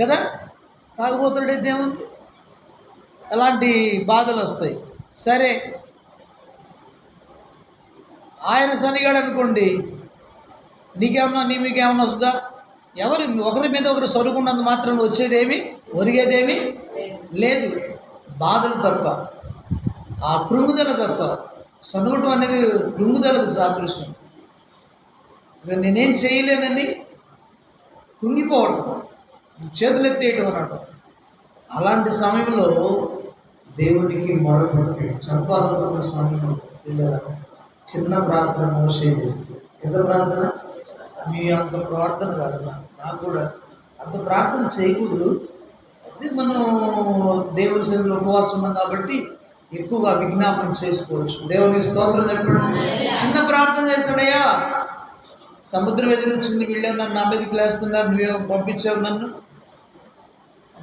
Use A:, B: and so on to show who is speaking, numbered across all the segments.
A: కదా? తాగుబోతుడైతే ఏముంది? అలాంటి బాధలు వస్తాయి? సరే. ఆయన శనిగాడు అనుకోండి నీకేమన్నా నీ మీకేమన్నా వస్తుందా? ఎవరు ఒకరి మీద ఒకరు సరుకున్నంత మాత్రం వచ్చేదేమి? ఒరిగేదేమి? లేదు. బాధలు తప్ప. ఆ కృంగుదల తప్ప. సనుగటం అనేది కృంగుదలకు సాదృశ్యం. ఇక నేనేం చేయలేనని కృంగిపోవటం. చేతులు ఎత్తేయటం అన్నట్టు అలాంటి సమయంలో దేవుడికి మొరపెట్టి చెప్పాలనుకున్న సమయంలో పిల్లల చిన్న ప్రార్థన మోసే చేస్తుంది ఎంత ప్రార్థన? మీ అంత ప్రార్థన కాదు నాకు కూడా అంత ప్రార్థన చేయకూడదు. అది మనం దేవుని సన్నిధిలో ఉపవాసం ఉన్నాం కాబట్టి ఎక్కువగా విజ్ఞాపన చేసుకోవచ్చు. దేవుని స్తోత్రం చెప్పండి. చిన్న ప్రార్థన చేశాడయ్యా. సముద్రం ఎదురొచ్చింది వీళ్ళే నన్ను నా మీదకి లేస్తున్నారు నువ్వేమో పంపించావు నన్ను.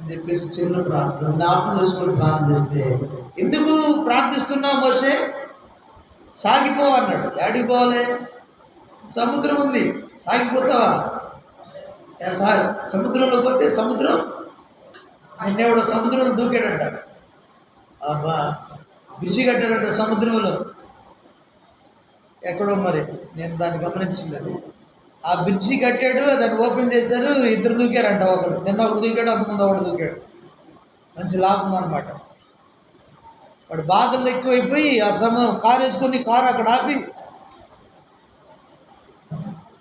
A: అని చెప్పేసి చిన్న ప్రార్థన జ్ఞాపకం చేసుకొని ప్రార్థిస్తే చేస్తే ఎందుకు ప్రార్థిస్తున్నావు మోసే సాగిపోవన్నాడు అన్నాడు. పోవాలి? సముద్రం ఉంది. సాగిపోతావా? సా సముద్రంలో పోతే సముద్రం? ఆయన ఎవడో సముద్రంలో దూకాడంట. అబ్బా బ్రిడ్జి కట్టాడంట సముద్రంలో. ఎక్కడో మరి నేను దాన్ని గమనించలేదు. ఆ బ్రిడ్జి కట్టాడు దాన్ని ఓపెన్ చేశారు ఇద్దరు దూకారంట ఒకరు నిన్న ఒకరు దూకాడు అంతకుముందు ఒకడు దూకాడు. మంచి లాభం అనమాట వాడు బాధలు ఎక్కువైపోయి ఆ సమయం కారు వేసుకొని కారు అక్కడ ఆపి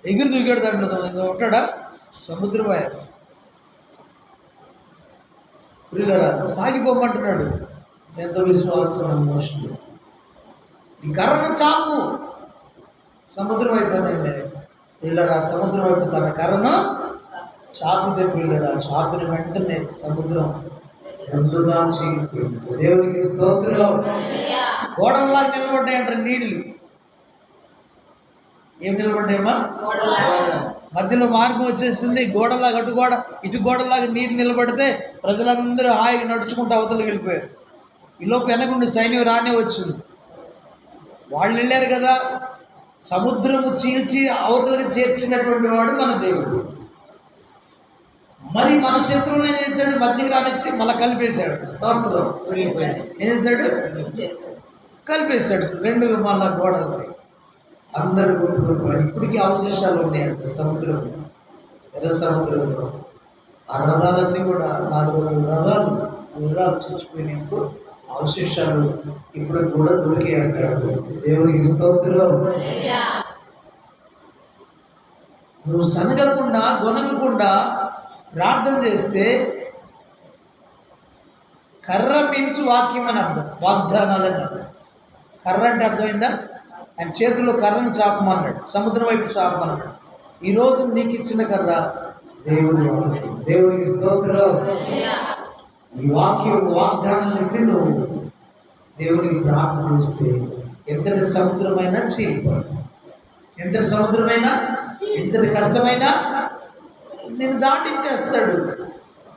A: ఎగురు దూకాడు దాంట్లో. ఇంకా ఉంటాడా? సముద్రమాయ ప్రియులరా సాగిపోమంటున్నాడు. ఎంత విశ్వాసం మనుషులు. ఈ కర్రను చాపు. సముద్రం అయిపోయిందండి పిల్లరా సముద్రం వైపు తన కర్రను చాపితే పిల్లరా చాపిన వెంటనే సముద్రం రెండుగా చీలిపోయింది. దేవునికి స్తోత్రం. గోడల్లా నిలబడ్డాయంట నీళ్ళు. ఏం నిలబడ్డాయమ్మా? మధ్యలో మార్గం వచ్చేసింది. గోడలాగా అటు గోడ ఇటు గోడలాగా నీరు నిలబడితే ప్రజలందరూ హాయిగా నడుచుకుంటూ అవతలకి వెళ్ళిపోయారు. ఈలోపు వెనకుండి సైన్యం రానే వచ్చింది. వాళ్ళు వెళ్ళారు కదా. సముద్రము చీల్చి అవతలకి చేర్చినటువంటి వాడు మన దేవుడు. మరి మన శత్రువులు ఏం చేశాడు? మధ్యకి రానిచ్చి మళ్ళీ కలిపేశాడు. స్తోత్రం. విడిగిపోయాడు ఏం చేశాడు? కలిపేశాడు. రెండు మళ్ళా గోడలు అందరూ కొట్టుకుపోయారు ఇప్పటికీ అవశేషాలు ఉన్నాయంట సముద్రం ఎర్ర సముద్రంలో. ఆ రథాలన్నీ కూడా నాలుగు వందల రథాలు. గుర్రాలు చచ్చిపోయినప్పుడు అవశేషాలు ఇప్పుడు కూడా దొరికి అంటాడు దేవునికి స్తోత్రం. నువ్వు సనగకుండా గొనగకుండా ప్రార్థన చేస్తే కర్ర మీన్స్ వాక్యం అని అర్థం. వాగ్దానాలు అని అర్థం. కర్ర అంటే అర్థమైందా? ఆయన చేతిలో కర్రను చాపమన్నాడు. సముద్రం వైపు చాపమన్నాడు. ఈరోజు నీకు ఇచ్చిన కర్ర దేవుడు వాక్యం. దేవునికి స్తోత్రం. ఈ వాక్యం వాగ్దానాన్ని తిను దేవుడికి దేవునికి ఎంతటి సముద్రమైనా చీలిపోదు ఎంతటి సముద్రమైనా ఎంతటి కష్టమైనా నిన్ను దాటించేస్తాడు.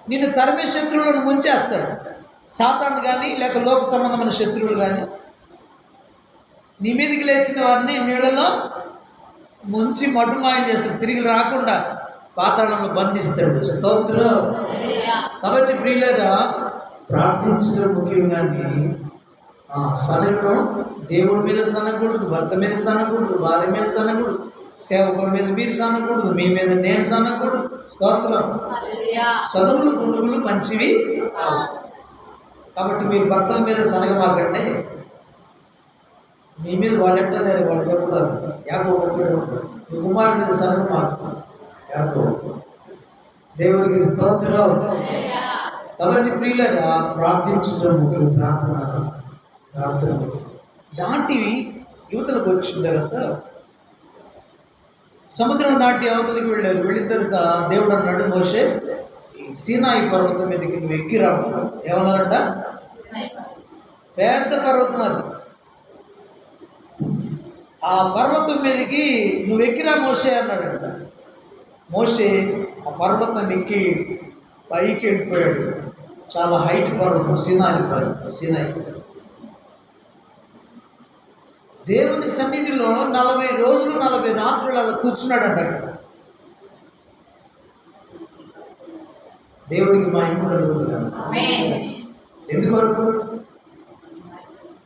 A: నిన్ను తరిమే శత్రువులను ముంచేస్తాడు. సాతాను కానీ లేక లోక సంబంధమైన శత్రువులు కానీ నీ మీదకి లేచిన వారిని నీళ్ళలో ముంచి మటుమాయం చేస్తాడు. తిరిగి రాకుండా పాతాళంలో బంధిస్తాడు. స్తోత్రం. కాబట్టి ప్రియులగా ప్రార్థించడం ముఖ్యం కానీ సనగడం దేవుడి మీద సనకూడదు భర్త మీద సనకూడదు భార్య మీద సనకూడదు సేవకుల మీద మీరు సనకూడదు మీ మీద నేను సనకూడదు స్తోత్రం. సనుగులు గుండుగులు మంచివి. కాబట్టి మీరు భర్తల మీద సనగమాకండి మీ మీద వాళ్ళు ఎట్లా లేరు వాళ్ళు చెప్తారు యాకో కుమారు మీద సనగమాకు యాకో దేవునికి స్తోత్రం. కాబట్టి ప్రియులగా ప్రార్థించడం ముఖ్యం ప్రార్థన ప్రార్థన దాటివి యువతలకు వచ్చిన తర్వాత సముద్రం దాటి అవతలికి వెళ్ళారు. వెళ్ళిన తర్వాత దేవుడు అన్నాడు మోషే ఈ సీనాయి పర్వతం మీదకి నువ్వు ఎక్కిరా ఏమన్నారంట? పెద్ద పర్వతం అది. ఆ పర్వతం మీదకి నువ్వు ఎక్కిరా మోసే అన్నాడంట. మోసే ఆ పర్వతం ఎక్కి పైకి వెళ్ళిపోయాడు. చాలా హైట్ పర్వతం సీనాయి పర్వతం సీనాయి దేవుని సన్నిధిలో నలభై రోజులు నలభై రాత్రులు అలా కూర్చున్నాడంట అక్కడ. దేవుడికి మా కలుగుతుంది వరకు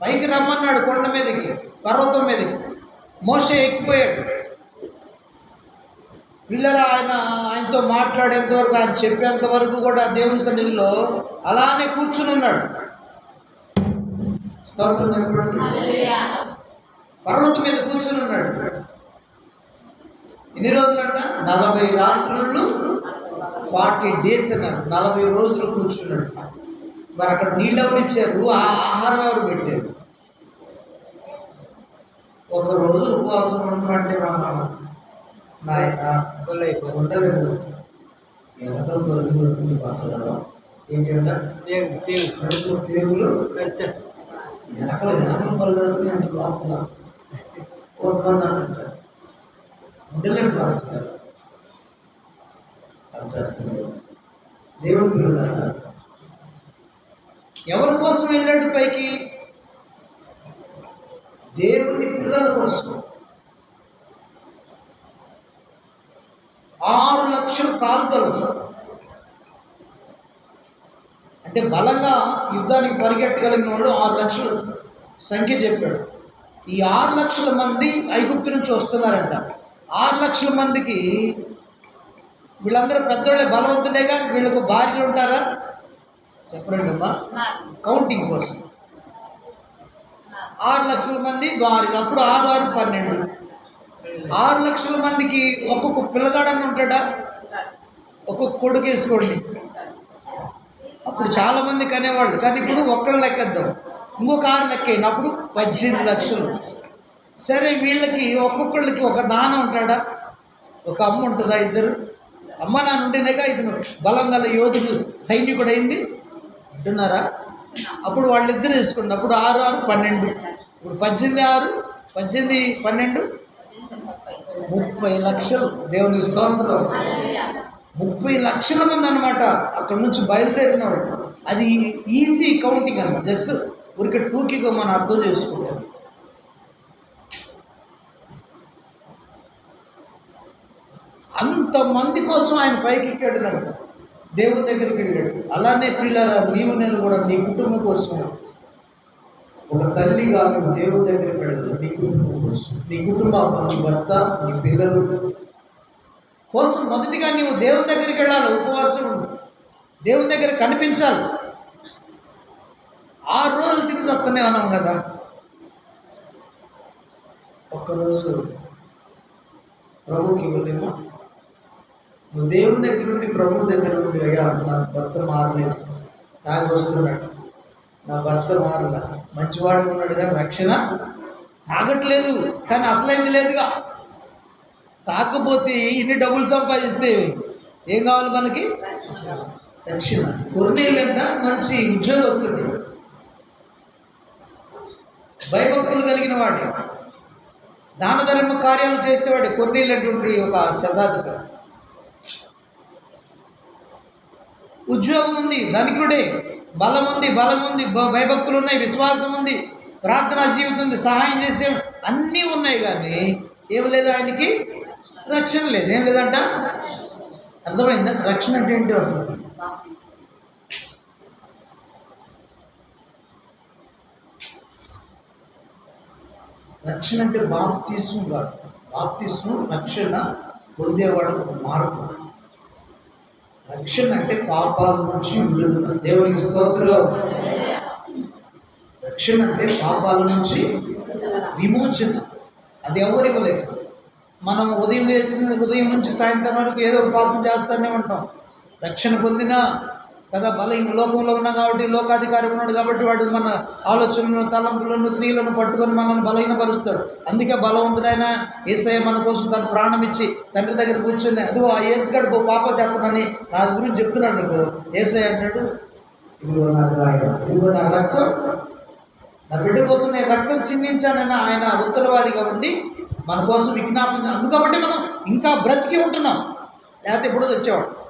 A: పైకి రమ్మన్నాడు కొండ మీదకి పర్వతం మీదకి. మోసే ఎక్కిపోయాడు. పిల్లలు ఆయన ఆయనతో మాట్లాడేంత వరకు ఆయన చెప్పేంత వరకు కూడా దేవుని సన్నిధిలో అలానే కూర్చుని ఉన్నాడు. స్తోత్రం చెప్పండి. పర్వతం మీద కూర్చుని ఉన్నాడు. ఎన్ని రోజులంట? నలభై రాత్రులు ఫార్టీ డేస్ అన్నారు. నలభై రోజులు కూర్చున్నాడు. మరి అక్కడ నీళ్ళు ఎవరు ఇచ్చారు? ఆ ఆహారం ఎవరు పెట్టారు? ఒక రోజు ఉపవాసం ఉండమంటే మనం నాయన ఉండలేదు కడుపులో పేగులు. పరుగడుతుంది అంటే లోపల. అంటారు అంటారు దేవుడు పిల్లలు ఎవరి కోసం వెళ్ళాడు పైకి? దేవుని పిల్లల కోసం. ఆరు లక్షలు కాల్పలు అంటే బలంగా యుద్ధానికి పరిగెట్టగలిగిన వాళ్ళు ఆరు లక్షలు సంఖ్య చెప్పాడు. ఈ ఆరు లక్షల మంది ఐగుప్తు నుంచి వస్తున్నారంట. ఆరు లక్షల మందికి వీళ్ళందరూ పెద్దవాళ్ళే బలవంతులేగా వీళ్ళకు భార్యలు ఉంటారా? చెప్పండి అమ్మా. కౌంటింగ్ కోసం. ఆరు లక్షల మంది భార్యలు. అప్పుడు ఆరు ఆరు పన్నెండు. ఆరు లక్షల మందికి ఒక్కొక్క పిల్లగాడని ఉంటాడా? ఒక్కొక్క కొడుకు వేసుకోండి. అప్పుడు చాలామంది కనేవాళ్ళు. కానీ ఇప్పుడు ఒక్కళ్ళు లెక్కేద్దాం. ఇంకొక ఆరు లెక్కేయండి. అప్పుడు పద్దెనిమిది లక్షలు. సరే వీళ్ళకి ఒక్కొక్కళ్ళకి ఒక నాన్న ఉంటాడా? ఒక అమ్మ ఉంటుందా ఇద్దరు? అమ్మ నాన్న ఉంటేనేగా ఇతను బలం గల యోధుడు సైనికుడు అయింది. అంటున్నారా అప్పుడు వాళ్ళిద్దరు వేసుకోండి. అప్పుడు ఆరు ఆరు పన్నెండు. ఇప్పుడు పద్దెనిమిది ఆరు పద్దెనిమిది పన్నెండు. ముప్పై లక్షలు. దేవుని స్తోత్రం. ముప్పై లక్షల మంది అనమాట అక్కడ నుంచి బయలుదేరినాడు అది ఈజీ కౌంటింగ్ అనమాట జస్ట్ ఊరికే టూకీగా మనం అర్థం చేసుకోవాలి అంతమంది కోసం ఆయన పైకి ఎక్కాడు కనుక దేవుని దగ్గరికి వెళ్ళాడు. అలానే పిల్లరా నీవు నేను కూడా నీ కుటుంబం కోసం ఒక తల్లిగా నువ్వు దేవుని దగ్గరికి వెళ్ళాలి. నీ కుటుంబం. నీ కుటుంబం నీ భర్త నీ పిల్లలు. కోసం మొదటిగా నీవు దేవుని దగ్గరికి వెళ్ళాలి ఉపవాసం ఉండు. దేవుని దగ్గర కనిపించాలి. ఆ రోజులు తిరిగి సత్తనే అన్నాం కదా. ఒక్కరోజు ప్రభుకి ఇవ్వలేమో. నువ్వు దేవుని దగ్గర ఉండి ప్రభు దగ్గర ఉండి అయ్యా నా భర్త మారలేదు. నాకు వస్తున్నాడు. నా భర్త మారల. మంచివాడు ఉన్నాడు కానీ రక్షణ తాగట్లేదు కానీ అసలైంది లేదుగా. తాకపోతే ఇన్ని డబ్బులు సంపాదిస్తే ఏం కావాలి మనకి? రక్షణ. కొన్నేళ్ళంట మంచి ఉద్యోగస్తుడు. భయభక్తులు కలిగిన వాడు. దాన ధర్మ కార్యాలు చేసేవాడు కొన్నేళ్ళటువంటి ఒక శతాధిపతి ఉద్యోగం ఉంది ధనికుడే. బలం ఉంది బలం ఉంది భ- భయభక్తులు ఉన్నాయి విశ్వాసం ఉంది. ప్రార్థనా జీవితం ఉంది సహాయం చేసే అన్నీ ఉన్నాయి కానీ ఏం లేదు ఆయనకి రక్షణ లేదు. ఏం లేదంట? అర్థమైందా? రక్షణ అంటే ఏంటి అసలు? రక్షణ అంటే బాప్తీసం కాదు. బాప్తీసం రక్షణ పొందేవాడు మార్పు. రక్షణ అంటే పాపాల నుంచి విడుదల. దేవునికి స్తోత్రం. రక్షణ అంటే పాపాల నుంచి విమోచన. అది ఎవరు ఇవ్వలేదు. మనం ఉదయం లేచిన ఉదయం నుంచి సాయంత్రం వరకు ఏదో ఒక పాపం చేస్తూనే ఉంటాం. రక్షణ పొందినా కదా బలహీన లోకంలో ఉన్నా కాబట్టి లోకాధికారి ఉన్నాడు కాబట్టి వాడు మన ఆలోచనలను తలంపులను క్రియలను పట్టుకొని మనల్ని బలహీనపరుస్తాడు. అందుకే బలవంతుడైన ఏసఐ మన కోసం తన ప్రాణం ఇచ్చి తండ్రి దగ్గర కూర్చొని అదిగో ఆ ఏసుగాడు పాప చేస్తానని నా గురించి చెప్తున్నాడు నువ్వు ఏసఐ అంటాడు ఇదిగో నా ఇదిగో నా రక్తం నా బిడ్డ కోసం నేను రక్తం చిందించానని ఆయన ఉత్తరవాదిగా ఉండి మన కోసం విజ్ఞాపన అందుకబట్టి మనం ఇంకా బ్రతికి ఉంటున్నాం. లేకపోతే ఎప్పుడో వచ్చేవాడు.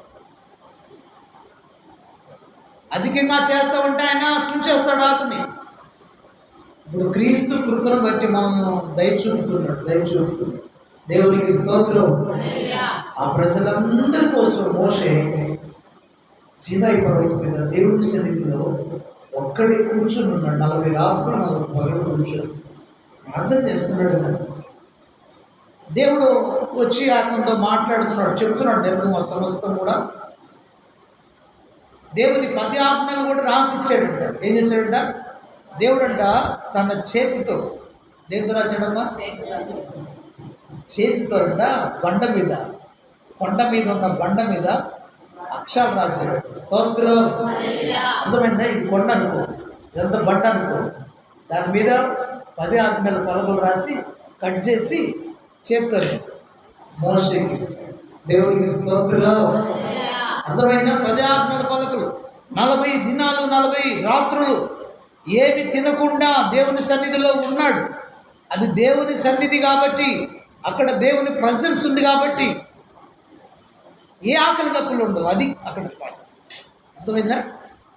A: అధికంగా చేస్తా ఉంటే ఆయన తుంచేస్తాడు ఆకుని. ఇప్పుడు క్రీస్తు కృపను బట్టి మనము దయ చూపుతున్నాడు దయ చూపుతున్నాడు. దేవునికి స్తోత్రం. ఆ ప్రజలందరి కోసం మోసే సీదా పర్వతం మీద దేవుని సన్నిధిలో ఒక్కడే కూర్చుని ఉన్నాడు. నలభై రాత్రులు నలభై పగలు కూర్చొని ప్రార్థన చేస్తున్నాడు దేవుడు వచ్చి అతనితో మాట్లాడుతున్నాడు చెప్తున్నాడు నిర్గమ సమస్తం కూడా దేవుని పది ఆజ్ఞలు కూడా రాసిచ్చాడంట. ఏం చేశాడంట? దేవుడంట తన చేతితో దేవుడు రాశాడమ్మా? చేతితో అంట బండ మీద కొండ మీద ఉన్న బండ మీద అక్షరాలు రాశారు. స్తోత్రం. అర్థమైందా? ఇది కొండ అనుకో. ఇదంతా బండ అనుకో. దాని మీద పది ఆజ్ఞలు పలకలు రాసి కట్ చేసి చేత్తో మోషకి. దేవుడికి స్తోత్రం. అర్థమైందా? పది ఆజ్ఞల పలకలు. నలభై దినాలు నలభై రాత్రులు ఏమి తినకుండా దేవుని సన్నిధిలో ఉన్నాడు. అది దేవుని సన్నిధి కాబట్టి అక్కడ దేవుని ప్రజెన్స్ ఉంది కాబట్టి ఏ ఆకలి తప్పులు ఉండవు. అది అక్కడ పాయింట్. అర్థమైందా?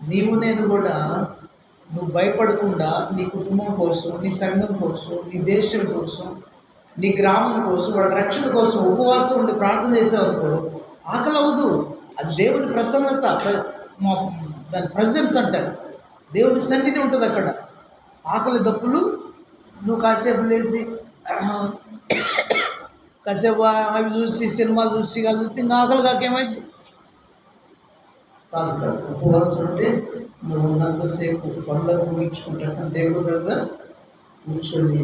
A: నీవు నేను కూడా నువ్వు భయపడకుండా నీ కుటుంబం కోసం నీ సంఘం కోసం నీ దేశం కోసం నీ గ్రామం కోసం వాళ్ళ రక్షణ కోసం ఉపవాసం ఉండి ప్రార్థన చేసేవరకు ఆకలి అవ్వదు. అది దేవుని ప్రసన్నత ప్ర- దాని ప్రజెన్స్ అంటారు. దేవుని సన్నిధి ఉంటుంది అక్కడ. ఆకలి దప్పులు నువ్వు కాసేపు లేచి కాసేపు అవి చూసి సినిమాలు చూసి కలిసి ఇంకా ఆకలి కాకేమైంది కాదు కాదు ఉపవాసం అంటే నువ్వు ఉన్నంతసేపు పనులకు ముగించుకుంటా దేవుడి దగ్గర కూర్చొని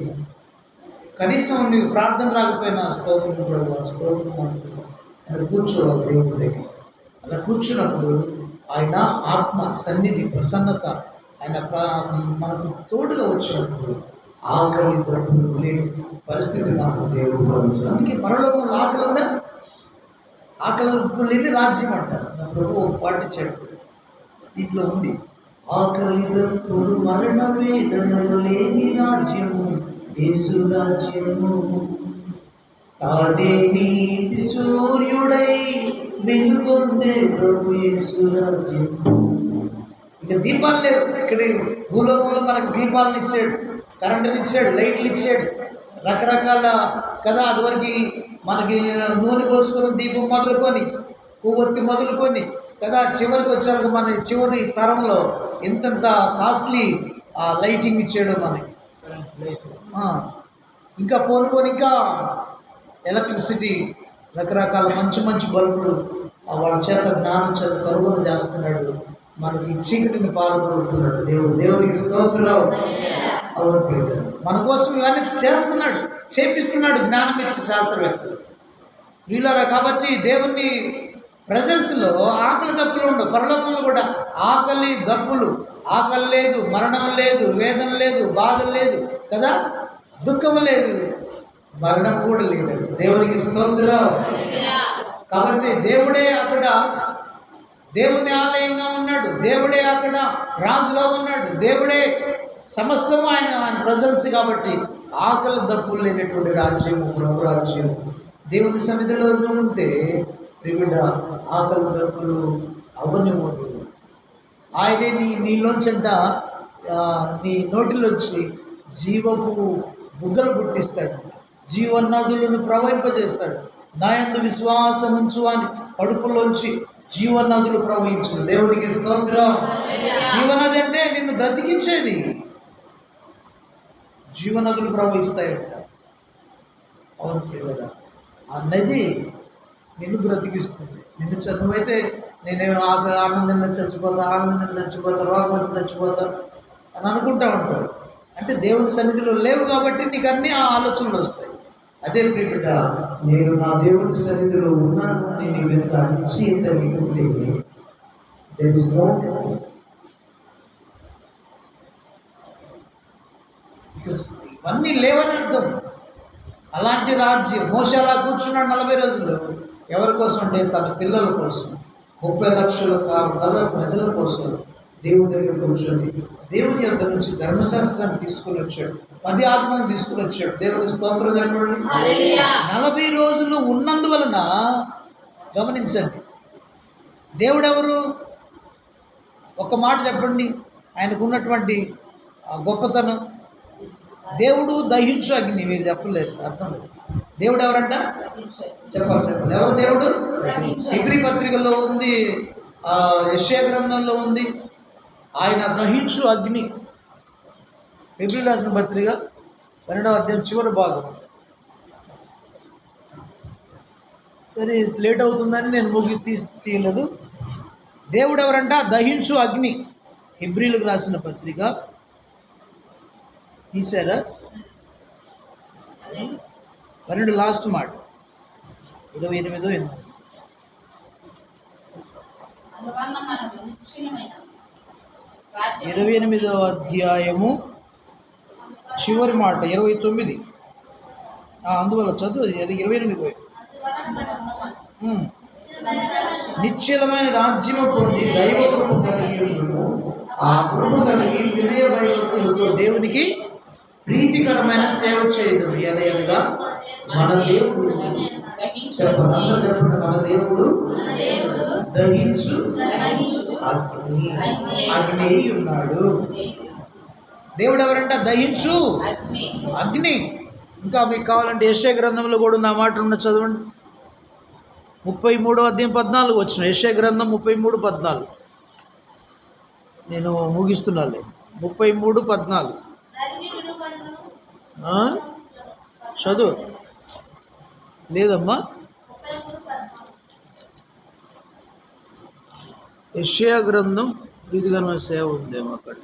A: కనీసం నీకు ప్రార్థన రాకపోయినా స్తోత్రం ప్రభు స్తోత్రం అనుకుంటా అక్కడ కూర్చోవాలి దేవుడి దగ్గర. అలా కూర్చున్నప్పుడు ఆయన ఆత్మ సన్నిధి ప్రసన్నత ఆయన ప్రా మనకు తోడుగా వచ్చినప్పుడు ఆకలి దప్పులు లేని పరిస్థితి నాకు దేవుడు కలుగుతుంది. అందుకే పరలోకంలో ఆకలందా ఉందా ఆకలి లేని రాజ్యం అంటారు. నా ప్రభు ఒక పాటించాడు దీంట్లో ఉంది ఆకలి దప్పులు మరణ వేదనలు లేని రాజ్యము యేసు రాజ్యము. తానే నీతి సూర్యుడై వెలుగొందే ప్రభు యేసు రాజ్యము. ఇక దీపాలు లేవు ఇక్కడే భూలోకంలో మనకు దీపాలను ఇచ్చాడు. కరెంటుని ఇచ్చాడు లైట్లు ఇచ్చాడు. రకరకాల కదా అదివరకు మనకి నూనె పోసుకుని దీపం మొదలుకొని కొవ్వొత్తి మొదలుకొని కదా చివరికి వచ్చాక మన చివరి తరంలో ఇంతంత కాస్ట్లీ లైటింగ్ ఇచ్చాడు మనకి. ఇంకా పోనుకొని ఇంకా ఎలక్ట్రిసిటీ రకరకాల మంచి మంచి బల్బులు వాళ్ళ చేత జ్ఞానం చేత కనుగొన చేస్తున్నాడు. మనకి చీకటిని పాల్గొలుగుతున్నాడు దేవుడు. దేవుడికి స్తోత్రం. అవును మన కోసం ఇవన్నీ చేస్తున్నాడు చేపిస్తున్నాడు జ్ఞానం ఇచ్చి శాస్త్రవేత్తలు. వీళ్ళారా కాబట్టి దేవుని ప్రజెన్స్లో ఆకలి దప్పులు ఉండవు. పరలోకంలో కూడా ఆకలి దప్పులు ఆకలి లేదు మరణం లేదు వేదన లేదు బాధ లేదు కదా? దుఃఖం లేదు మరణం కూడా లేదండి. దేవునికి స్తోత్రం. కాబట్టి దేవుడే అక్కడ దేవుని ఆలయంగా ఉన్నాడు. దేవుడే అక్కడ రాజుగా ఉన్నాడు. దేవుడే సమస్తం ఆయన ఆయన ప్రజెన్స్ కాబట్టి ఆకలి దప్పులు లేనటువంటి రాజ్యము ప్రభు రాజ్యం దేవుని సన్నిధిలో ఉంటే ప్రియుడ ఆకలి దప్పులు అవనివ్వడు. ఆయనే నీ నీలోంచంట నీ నోటిలోంచి జీవపు బుగ్గలు పుట్టిస్తాడు. జీవనదులను ప్రవహింపజేస్తాడు. నాయందు విశ్వాసం ఉంచు అని కడుపులోంచి జీవనదులు ప్రవహించు దేవుడికి స్తోత్రం. జీవనది అంటే నిన్ను బ్రతికించేది. జీవనదులు ప్రవహిస్తాయంట. అవును కదా ఆ నది నిన్ను బ్రతికిస్తుంది. నిన్ను చదువైతే నేను ఆ- ఆనందంగా చచ్చిపోతా ఆనందంగా చచ్చిపోతా రోగం వచ్చి చచ్చిపోతా అని అనుకుంటా ఉంటావు అంటే దేవుని సన్నిధిలో లేవు కాబట్టి నీకు అన్ని ఆ ఆలోచనలు వస్తాయి. అదే బిడ్డ నేను నా దేవుని సన్నిధిలో ఉన్నాను నేను వెనుక నిశ్చయిత నీకుంటే దెర్ ఇస్ నో ఇవన్నీ లేవని అర్థం అలాంటి రాజ్యం మోస అలా కూర్చున్నాడు నలభై రోజులు. ఎవరి కోసం అంటే తన పిల్లల కోసం. ముప్పై లక్షల ప్రజల ప్రజల కోసం దేవుడి దగ్గర కూర్చొని దేవుని యొక్క నుంచి ధర్మశాస్త్రాన్ని తీసుకుని వచ్చాడు. పది ఆత్మను తీసుకుని వచ్చాడు. దేవుడి స్తోత్రం చెప్పండి. నలభై రోజులు ఉన్నందువలన గమనించండి. దేవుడు ఎవరు ఒక మాట చెప్పండి. ఆయనకు ఉన్నటువంటి ఆ గొప్పతనం. దేవుడు దహించు అగ్ని మీరు చెప్పలేదు అర్థం లేదు. దేవుడు ఎవరంట? చెప్పాలి చెప్పాలి. ఎవరు దేవుడు? హిబ్రి పత్రికలో ఉంది యశ్యా గ్రంథంలో ఉంది. ఆయన దహించు అగ్ని. ఫిబ్రిల్ రాసిన పత్రిక పన్నెండవ అధ్యాయం చివరి భాగం. సరే లేట్ అవుతుందని నేను ముగి తీసి తీయలేదు. దేవుడు ఎవరంట? దహించు అగ్ని. హిబ్రిలకు రాసిన పత్రిక తీశారా? పన్నెండు లాస్ట్ మాట. ఇరవై ఎనిమిదో ఎనిమిది. ఇరవై ఎనిమిదో అధ్యాయము చివరి మాట ఇరవై తొమ్మిది. అందువల్ల చదువు అది ఇరవై ఎనిమిది పోయి.
B: నిశ్చలమైన
A: రాజ్యము పొంది దైవ కృప కలిగి ఆ కృప కలిగి వినయ దేవునికి ప్రీతికరమైన సేవ చేయదు. ఎనగా మన దేవుడు. చెప్పండి అందరూ చెప్పండి మన దేవుడు దహించు అగ్ని. అగ్ని ఉన్నాడు. దేవుడు ఎవరంట? దహించు
B: అగ్ని.
A: ఇంకా మీకు కావాలంటే యశ్య గ్రంథంలో కూడా ఉంది ఆ మాట ఉన్న చదవండి. ముప్పై మూడు అధ్యాయం పద్నాలుగు వచ్చిన యశ్య గ్రంథం ముప్పై మూడు పద్నాలుగు. నేను ముగిస్తున్నాను ముప్పై మూడు పద్నాలుగు. చదువు. లేదమ్మా. యశ్యా గ్రంథం ప్రీతికరమైన సేవ ఉందేమో అక్కడ.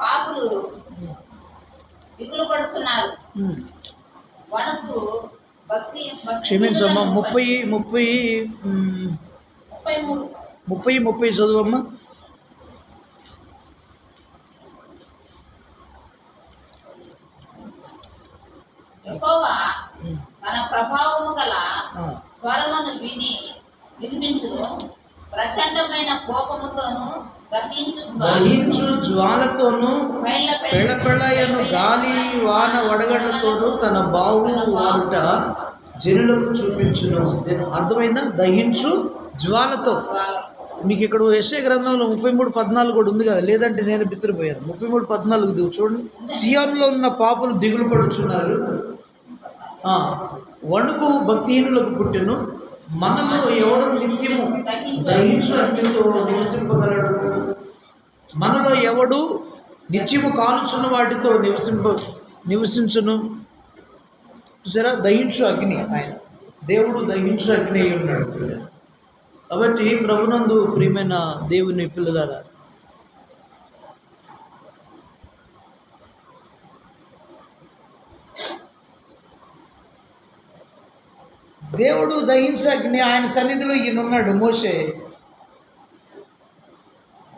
B: పాపులు దిగులు పడుతున్నారు
A: క్షమించమ్మా. ముప్పై ముప్పై
B: ముప్పై
A: ముప్పై చదువమ్మా.
B: తన ప్రభావము గల. స్వరమును విని వినిపించును. ప్రచండమైన కోపముతోను దహించు
A: జ్వాలతోనూ
B: పెళ్ళ
A: పెళ్ళపెళ్ళయను గాలి వాన వడగళ్ళతోనూ తన బావు వారుట జనులకు చూపించును. నేను అర్థమైందా? దహించు జ్వాలతో. మీకు ఇక్కడ ఎస్ఏ గ్రంథంలో ముప్పై మూడు పద్నాలుగు కూడా ఉంది కదా లేదంటే నేను బిత్తిరిపోయాను. ముప్పై మూడు పద్నాలుగు దిగు చూడండి. సియాన్లో ఉన్న పాపలు దిగులు పడుచున్నారు. వణుకు భక్తిహీనులకు పుట్టెను. మనలో ఎవడు నిత్యము దహించు అగ్నితో నివసింపగలడు? మనలో ఎవడు నిత్యము కాలుచున్న వాటితో నివసింప నివసించును? చూసారా? దహించు అగ్ని ఆయన. దేవుడు దహించు అగ్ని అయి ఉన్నాడు. పిల్లలు కాబట్టి ప్రభునందు ప్రియమైన దేవుని పిల్లలారా దేవుడు దహించగ్ని ఆయన సన్నిధిలో ఈయన ఉన్నాడు మోషే.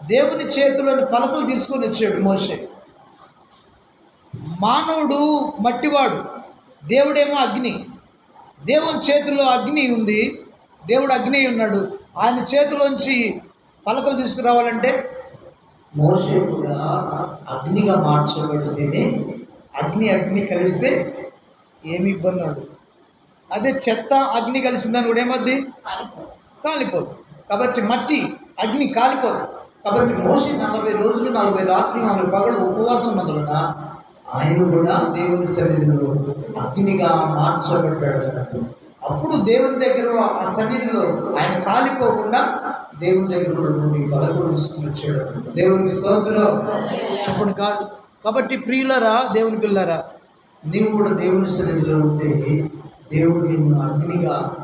A: దేవుని చేతిలోని పలకలు తీసుకొని వచ్చాడు మోషే. మానవుడు మట్టివాడు దేవుడేమో అగ్ని. దేవుని చేతిలో అగ్ని ఉంది దేవుడు అగ్ని ఉన్నాడు. ఆయన చేతిలోంచి పలకలు తీసుకురావాలంటే? మోషే కూడా అగ్నిగా మార్చబడితేనే అగ్ని అగ్ని కలిస్తే ఏమి ఇబ్బంది ఉండదు. అదే చెత్త అగ్ని కలిసిందని కూడా ఏమద్ది కాలిపోదు. కాబట్టి మట్టి అగ్ని కాలిపోదు. కాబట్టి మోసి నలభై రోజులు నలభై రాత్రులు నలభై పగలు ఉపవాసం ఉన్నందున ఆయన కూడా దేవుని సన్నిధిలో అగ్నిగా మార్చబడ్డాడు. అప్పుడు దేవుని దగ్గర ఆ సన్నిధిలో ఆయన కాలిపోకుండా దేవుని దగ్గర నుండి బలపడు వచ్చాడు. దేవునికి స్తోత్రం. చెప్పండి కాదు. కాబట్టి ప్రియులరా దేవుని పిల్లరా నీవు కూడా దేవుని సన్నిధిలో ఉంటే దేవుడు నిన్ను అగ్నిగా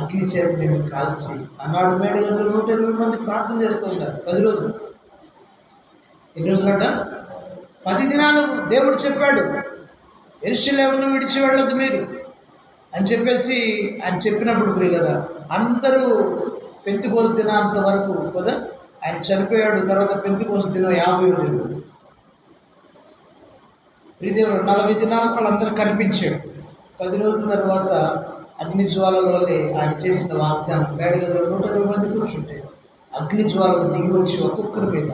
A: అగ్ని చేత నిన్ను కాల్చి అన్నాడు మేడ నూట ఇరవై మంది ప్రార్థన చేస్తూ ఉంటారు పది రోజులు. ఎన్ని రోజులంట? పది దినాలు దేవుడు చెప్పాడు. ఎరుషులేమును విడిచి వెళ్ళదు మీరు. అని చెప్పేసి ఆయన చెప్పినప్పుడు ప్రియులరా అందరూ పెంతికోసు దినంత వరకు కదా ఆయన చనిపోయాడు తర్వాత పెంతి దినం యాభై లేదు ప్రియదేవుడు నలభై దినాలు వాళ్ళందరూ కనిపించాడు. పది రోజుల తర్వాత అగ్ని జ్వాలలోనే ఆయన చేసిన వాగ్దానం మేడగదిలో నూట ఇరవై మంది కూర్చుంటే అగ్నిజ్వాలలు దిగి వచ్చి ఒక్కొక్కరి మీద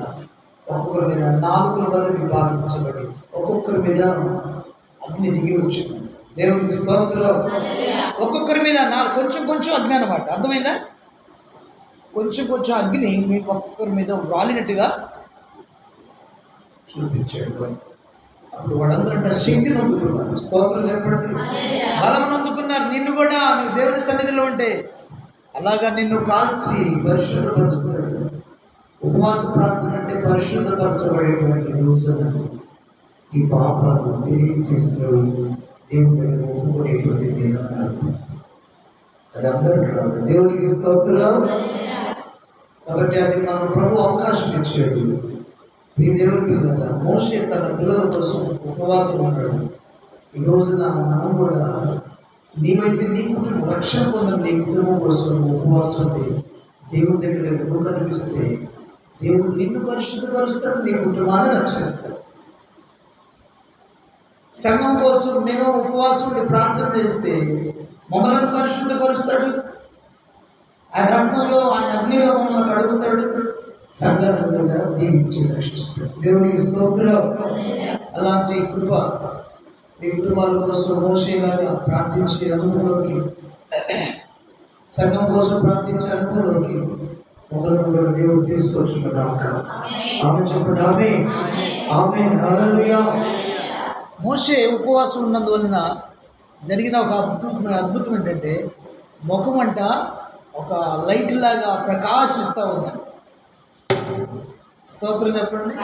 A: ఒక్కొక్కరి మీద నాలుగు వరకు విభాగించబడి ఒక్కొక్కరి మీద అగ్ని దిగి వచ్చింది. దేవునికి స్తోత్రం. ఒక్కొక్కరి మీద నాలుగు కొంచెం కొంచెం అగ్ని అనమాట అర్థమైందా? కొంచెం కొంచెం అగ్ని మీకు ఒక్కొక్కరి మీద రాలినట్టుగా చూపించాడు అప్పుడు వాళ్ళందరూ శక్తిని అందుకున్నారు. స్తోత్రం చెప్పండి. బలం అందుకున్నారు. నిన్ను కూడా నువ్వు దేవుని సన్నిధిలో ఉంటే. అలాగా నిన్ను కాల్చి పరిశుద్ధపరుస్తాడు. ఉపవాస ప్రార్థన అంటే పరిశుద్ధపరచబడేటువంటి రోజున ఈ పాపాలు తెలియజేసిన దేవుని ఒప్పుకునేటువంటి దేవుడు అది అందరూ దేవుడికి స్తోత్రం. కాబట్టి అది మన ప్రభు అవకాశం ఇచ్చాడు. మీ దేవుడి పిల్లల మోసే తన పిల్లల కోసం ఉపవాసం ఉన్నాడు. ఈ రోజున మనం కూడా నీవైతే నీ కుటుంబం రక్షణ పొందడం నీ కుటుంబం కోసం ఉపవాసం ఉండి దేవుడి దగ్గర ఎదురు కనిపిస్తే దేవుడు నిన్ను పరిశుద్ధపరుస్తాడు నీ కుటుంబాన్ని రక్షిస్తాడు. సంఘం కోసం మేము ఉపవాసం ఉండి ప్రార్థన చేస్తే మమ్మల్ని పరిశుద్ధపరుస్తాడు? ఆయన రక్తంలో ఆయన అగ్నిలో మమ్మల్ని కడుగుతాడు? సంఘాన్ని కూడా దీవించి రక్షిస్తాడు. దేవునికి స్తోత్రం. అలాంటి కృప మీ కుటుంబాల కోసం మోసేలాగా ప్రార్థించే అనుభవంలోకి సంఘం కోసం ప్రార్థించే అనుభవంలోకి ఒకరిని కూడా దేవుడు తీసుకొచ్చుకున్నాక ఆమె చెప్పండి ఆమె ఆమె మోషే ఉపవాసం ఉన్నందువలన జరిగిన ఒక అద్భుతమైన అద్భుతం ఏంటంటే ముఖం అంట ఒక లైట్ లాగా ప్రకాశిస్తూ ఉందండి స్తోత్రం చెప్పండి.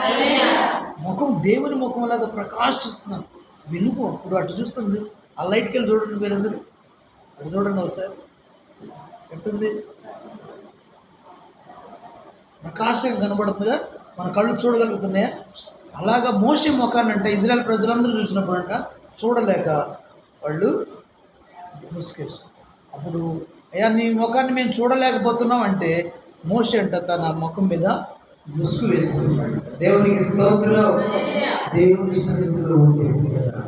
A: ముఖం దేవుని ముఖం లాగా ప్రకాశిస్తున్నాను వెలుగు ఇప్పుడు అటు చూస్తుంది. ఆ లైట్కి వెళ్ళి చూడండి మీరందరూ. అటు చూడండి ఒకసారి. ఎట్టుంది? ప్రకాశంగా కనబడుతుందిగా మన కళ్ళు చూడగలుగుతున్నాయా? అలాగా మోసే ముఖాన్నంట ఇజ్రాయల్ ప్రజలందరూ చూసినప్పుడు అంట చూడలేక వాళ్ళు మూసుకేసు అప్పుడు అయ్యా నీ ముఖాన్ని మేము చూడలేకపోతున్నాం అంటే మోసే అంట తన ముఖం మీద ముసుగు వేసుకున్నాడు. దేవునికి స్తోత్రం. దేవుని సన్నిధిలో ఉండేవి కదా.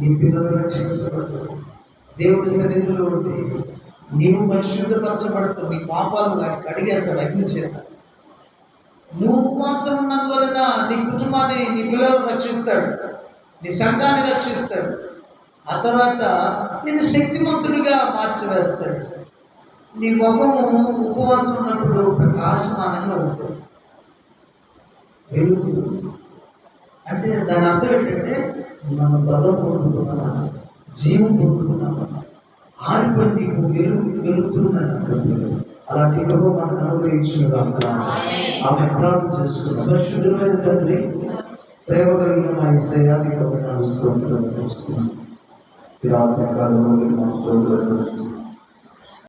A: నీ పిల్లలు రక్షించబడతావు. దేవుని సన్నిధిలో ఉంటే నీవు పరిశుద్ధపరచబడతావు. నీ పాపాలు వారికి కడిగేస్తాడు అగ్ని చేత. నువ్వు ఉపవాసం ఉన్నందువలన నీ కుటుంబాన్ని నీ పిల్లలను రక్షిస్తాడు. నీ సంఘాన్ని రక్షిస్తాడు. ఆ తర్వాత నిన్ను శక్తిమంతుడిగా మార్చివేస్తాడు. నీ ముఖము ఉపవాసం ఉన్నప్పుడు ప్రకాశమానంగా ఉంటుంది. వెలుగుతుంది అంటే దాని అర్థం ఏంటంటే మన బలం పొందుకున్నామా జీవం పొందుకున్నామా ఆడిపోయి నీకు వెలుగు వెలుగుతుందని అర్థం అలాంటి కృప మనకు అనుగ్రహించిన ఆమె ప్రార్థన చేస్తున్నాం. పరిశుద్ధమైన తండ్రి ప్రేమ కలిగిన మా ఇసయానికి ఒక స్తోత్రం